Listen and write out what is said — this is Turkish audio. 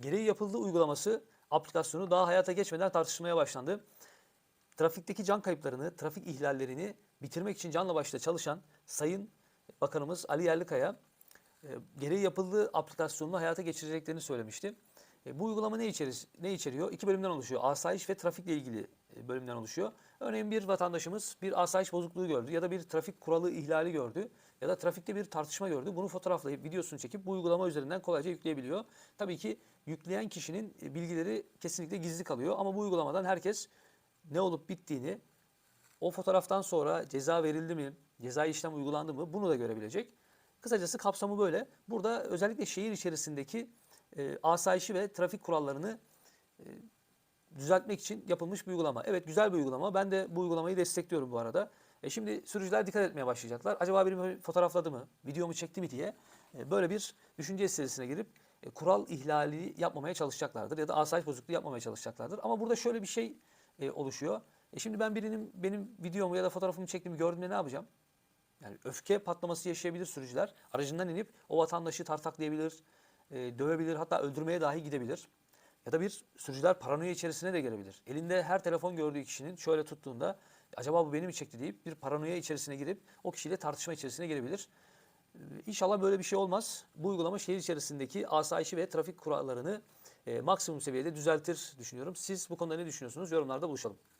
Gereği yapıldığı uygulaması aplikasyonu daha hayata geçmeden tartışılmaya başlandı. Trafikteki can kayıplarını, trafik ihlallerini bitirmek için canla başla çalışan Sayın Bakanımız Ali Yerlikaya e, gereği yapıldığı aplikasyonunu hayata geçireceklerini söylemişti. E, bu uygulama ne, içeris ne içeriyor? İki bölümden oluşuyor. Asayiş ve trafikle ilgili bölümden oluşuyor. Örneğin bir vatandaşımız bir asayiş bozukluğu gördü ya da bir trafik kuralı ihlali gördü ya da trafikte bir tartışma gördü. Bunu fotoğraflayıp videosunu çekip bu uygulama üzerinden kolayca yükleyebiliyor. Tabii ki yükleyen kişinin bilgileri kesinlikle gizli kalıyor ama bu uygulamadan herkes ne olup bittiğini o fotoğraftan sonra ceza verildi mi, cezai işlem uygulandı mı bunu da görebilecek. Kısacası kapsamı böyle. Burada özellikle şehir içerisindeki e, asayişi ve trafik kurallarını e, düzeltmek için yapılmış bir uygulama. Evet güzel bir uygulama. Ben de bu uygulamayı destekliyorum bu arada. E, şimdi sürücüler dikkat etmeye başlayacaklar. Acaba benim fotoğrafladı mı, videomu çekti mi diye e, böyle bir düşünce sitesine girip e, kural ihlali yapmamaya çalışacaklardır ya da asayiş bozukluğu yapmamaya çalışacaklardır. Ama burada şöyle bir şey e, oluşuyor. E, şimdi ben birinin benim videomu ya da fotoğrafımı çektiğimi gördüğümde ne yapacağım? Yani öfke patlaması yaşayabilir sürücüler. Aracından inip o vatandaşı tartaklayabilir, e, dövebilir, hatta öldürmeye dahi gidebilir. Ya da bir sürücüler paranoya içerisine de gelebilir. Elinde her telefon gördüğü kişinin şöyle tuttuğunda acaba bu beni mi çekti deyip bir paranoya içerisine girip o kişiyle tartışma içerisine girebilir. Ee, İnşallah böyle bir şey olmaz. Bu uygulama şehir içerisindeki asayişi ve trafik kurallarını e, maksimum seviyede düzeltir düşünüyorum. Siz bu konuda ne düşünüyorsunuz? Yorumlarda buluşalım.